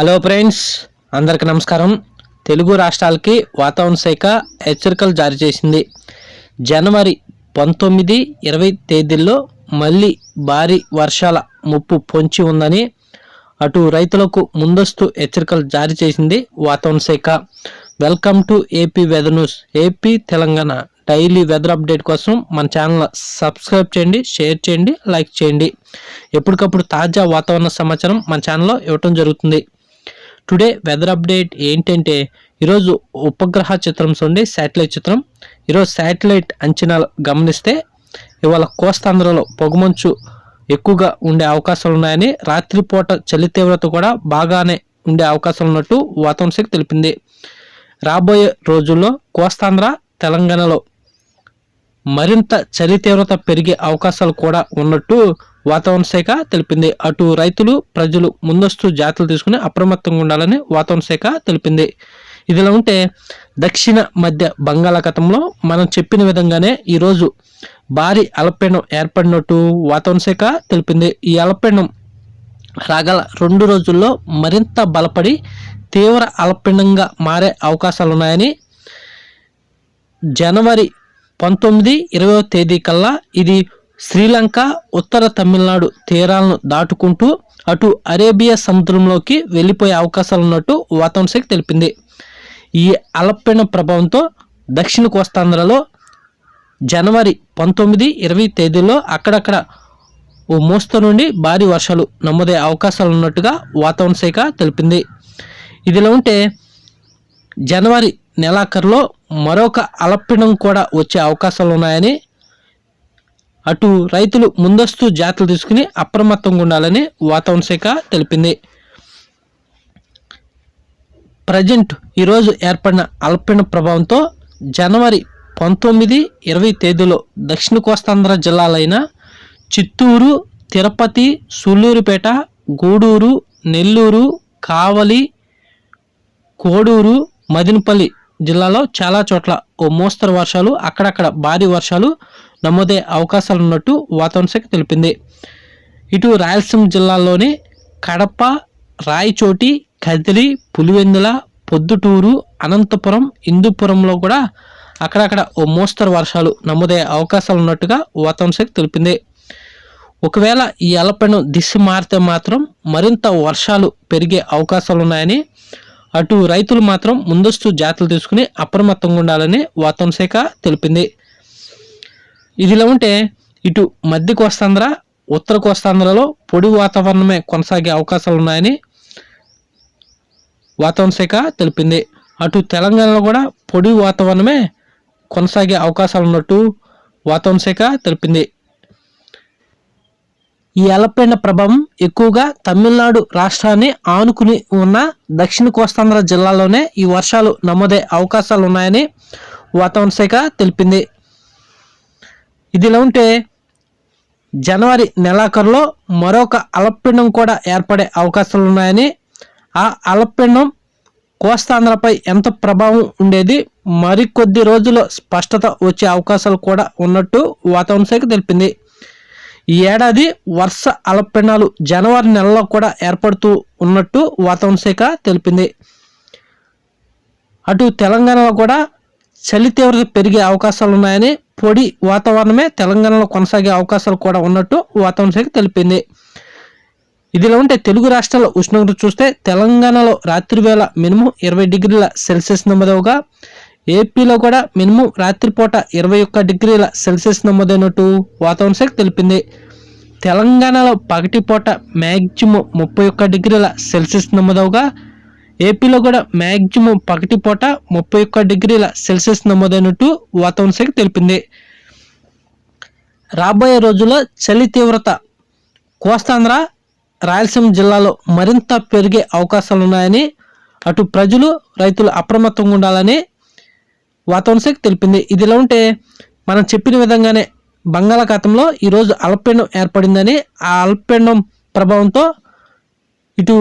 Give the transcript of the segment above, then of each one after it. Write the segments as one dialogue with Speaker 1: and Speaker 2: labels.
Speaker 1: Hello friends అందరికి నమస్కారం. తెలుగు రాష్ట్రాలకి వాతావరణ శాఖ హెచ్చరికలు జారీ చేసింది. జనవరి పంతొమ్మిది ఇరవై తేదీల్లో మళ్ళీ భారీ వర్షాల ముప్పు పొంచి ఉందని అటు రైతులకు ముందస్తు హెచ్చరికలు జారీ చేసింది వాతావరణ శాఖ. Welcome to AP weather news AP Telangana daily weather update కోసం మన ఛానల్ సబ్స్క్రైబ్ చేయండి షేర్ చేయండి లైక్ చేయండి. ఎప్పటికప్పుడు తాజా వాతావరణ సమాచారం మన ఛానల్లో ఇవ్వటం జరుగుతుంది. టుడే వెదర్ అప్డేట్ ఏంటంటే ఈరోజు ఉపగ్రహ చిత్రం చూడండి శాటిలైట్ చిత్రం. ఈరోజు శాటిలైట్ అంచనాలు గమనిస్తే ఇవాళ కోస్తాంధ్రలో పొగమంచు ఎక్కువగా ఉండే అవకాశాలు ఉన్నాయని రాత్రిపూట చలి తీవ్రత కూడా బాగానే ఉండే అవకాశాలు ఉన్నట్టు వాతావరణ శాఖ తెలిపింది. రాబోయే రోజుల్లో కోస్తాంధ్ర తెలంగాణలో మరింత చలి తీవ్రత పెరిగే అవకాశాలు కూడా ఉన్నట్టు వాతావరణ శాఖ తెలిపింది. అటు రైతులు ప్రజలు ముందస్తు జాగ్రత్తలు తీసుకుని అప్రమత్తంగా ఉండాలని వాతావరణ శాఖ తెలిపింది. ఇదిలా ఉంటే దక్షిణ మధ్య బంగాళాఖాతంలో మనం చెప్పిన విధంగానే ఈరోజు భారీ అల్పపీడనం ఏర్పడినట్టు వాతావరణ శాఖ తెలిపింది. ఈ అల్పపీడనం రాగల రెండు రోజుల్లో మరింత బలపడి తీవ్ర అల్పపీడనంగా మారే అవకాశాలు ఉన్నాయని జనవరి పంతొమ్మిది ఇరవై తేదీ కల్లా ఇది శ్రీలంక ఉత్తర తమిళనాడు తీరాలను దాటుకుంటూ అటు అరేబియా సముద్రంలోకి వెళ్ళిపోయే అవకాశాలు ఉన్నట్టు వాతావరణ శాఖ తెలిపింది. ఈ అల్పపీడన ప్రభావంతో దక్షిణ కోస్తాంధ్రలో జనవరి పంతొమ్మిది ఇరవై తేదీలో అక్కడక్కడ ఓ మోస్తరు నుండి భారీ వర్షాలు నమోదయ్యే అవకాశాలు ఉన్నట్టుగా వాతావరణ శాఖ తెలిపింది. ఇదిలా ఉంటే జనవరి నెలాఖరులో మరొక అలపీడం కూడా వచ్చే అవకాశాలు ఉన్నాయని అటు రైతులు ముందస్తు జాగ్రత్తలు తీసుకుని అప్రమత్తంగా ఉండాలని వాతావరణ శాఖ తెలిపింది. ప్రజెంట్ ఈరోజు ఏర్పడిన అల్పీడన ప్రభావంతో జనవరి పంతొమ్మిది ఇరవై తేదీలో దక్షిణ కోస్తాంధ్ర జిల్లాలైన చిత్తూరు తిరుపతి సూళ్ళూరుపేట గూడూరు నెల్లూరు కావలి కోడూరు మదినపల్లి జిల్లాలో చాలా చోట్ల ఓ మోస్తరు వర్షాలు అక్కడక్కడ భారీ వర్షాలు నమోదయ్యే అవకాశాలు ఉన్నట్టు వాతావరణ శాఖ తెలిపింది. ఇటు రాయలసీమ జిల్లాలోని కడప రాయచోటి కదిరి పులివెందుల పొద్దుటూరు అనంతపురం హిందూపురంలో కూడా అక్కడక్కడ ఓ మోస్తరు వర్షాలు నమోదయ్యే అవకాశాలు ఉన్నట్టుగా వాతావరణ శాఖ తెలిపింది. ఒకవేళ ఈ అలపీడనం దిశ మారితే మాత్రం మరింత వర్షాలు పెరిగే అవకాశాలు ఉన్నాయని అటు రైతులు మాత్రం ముందస్తు జాగ్రత్తలు తీసుకుని అప్రమత్తంగా ఉండాలని వాతావరణ శాఖ తెలిపింది. ఇదిలా ఉంటే ఇటు మధ్య కోస్తాంధ్ర ఉత్తర కోస్తాంధ్రలో పొడి వాతావరణమే కొనసాగే అవకాశాలు ఉన్నాయని వాతావరణ శాఖ తెలిపింది. అటు తెలంగాణలో కూడా పొడి వాతావరణమే కొనసాగే అవకాశాలు ఉన్నట్టు వాతావరణ శాఖ తెలిపింది. ఈ అలపీడన ప్రభావం ఎక్కువగా తమిళనాడు రాష్ట్రాన్ని ఆనుకుని ఉన్న దక్షిణ కోస్తాంధ్ర జిల్లాలోనే ఈ వర్షాలు నమోదయ్యే అవకాశాలు ఉన్నాయని వాతావరణ శాఖ తెలిపింది. ఇదిలా ఉంటే జనవరి నెలాఖరులో మరొక అలపిండం కూడా ఏర్పడే అవకాశాలు ఉన్నాయని ఆ అలపిండం కోస్తాంధ్రపై ఎంత ప్రభావం ఉండేది మరికొద్ది రోజుల్లో స్పష్టత వచ్చే అవకాశాలు కూడా ఉన్నట్టు వాతావరణ శాఖ తెలిపింది. ఈ ఏడాది వర్ష అల్పపీడనాలు జనవరి నెలలో కూడా ఏర్పడుతూ ఉన్నట్టు వాతావరణ శాఖ తెలిపింది. అటు తెలంగాణలో కూడా చలి తీవ్రత పెరిగే అవకాశాలు ఉన్నాయని పొడి వాతావరణమే తెలంగాణలో కొనసాగే అవకాశాలు కూడా ఉన్నట్టు వాతావరణ శాఖ తెలిపింది. ఇదిలా ఉంటే తెలుగు రాష్ట్రాల ఉష్ణోగ్రత చూస్తే తెలంగాణలో రాత్రి వేళ మినిమం ఇరవై డిగ్రీల సెల్సియస్ నమోదవగా ఏపీలో కూడా మినిమం రాత్రిపూట ఇరవై ఒక్క డిగ్రీల సెల్సియస్ నమోదైనట్టు వాతావరణ శాఖ తెలిపింది. తెలంగాణలో పగటిపూట మ్యాక్సిమం ముప్పై ఒక్క డిగ్రీల సెల్సియస్ నమోదవగా ఏపీలో కూడా మ్యాక్సిమం పగటిపూట ముప్పై ఒక్క డిగ్రీల సెల్సియస్ నమోదైనట్టు వాతావరణ శాఖ తెలిపింది. రాబోయే రోజుల్లో చలి తీవ్రత కోస్తాంధ్ర రాయలసీమ జిల్లాలో మరింత పెరిగే అవకాశాలు ఉన్నాయని అటు ప్రజలు రైతులు అప్రమత్తంగా ఉండాలని వాతావరణ శాఖ తెలిపింది. ఇదిలా ఉంటే మనం చెప్పిన విధంగానే బంగాళాఖాతంలో ఈరోజు అల్పపీండం ఏర్పడిందని ఆ అల్పపీండం ప్రభావంతో ఇటు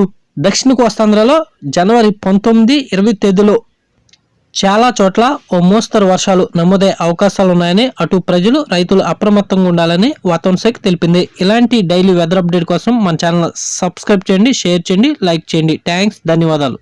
Speaker 1: దక్షిణ కోస్తాంధ్రలో జనవరి పంతొమ్మిది ఇరవై తేదీలో చాలా చోట్ల ఓ మోస్తరు వర్షాలు నమోదయ్యే అవకాశాలు ఉన్నాయని అటు ప్రజలు రైతులు అప్రమత్తంగా ఉండాలని వాతావరణ శాఖ తెలిపింది. ఇలాంటి డైలీ వెదర్ అప్డేట్ కోసం మన ఛానల్ సబ్స్క్రైబ్ చేయండి షేర్ చేయండి లైక్ చేయండి. థ్యాంక్స్ ధన్యవాదాలు.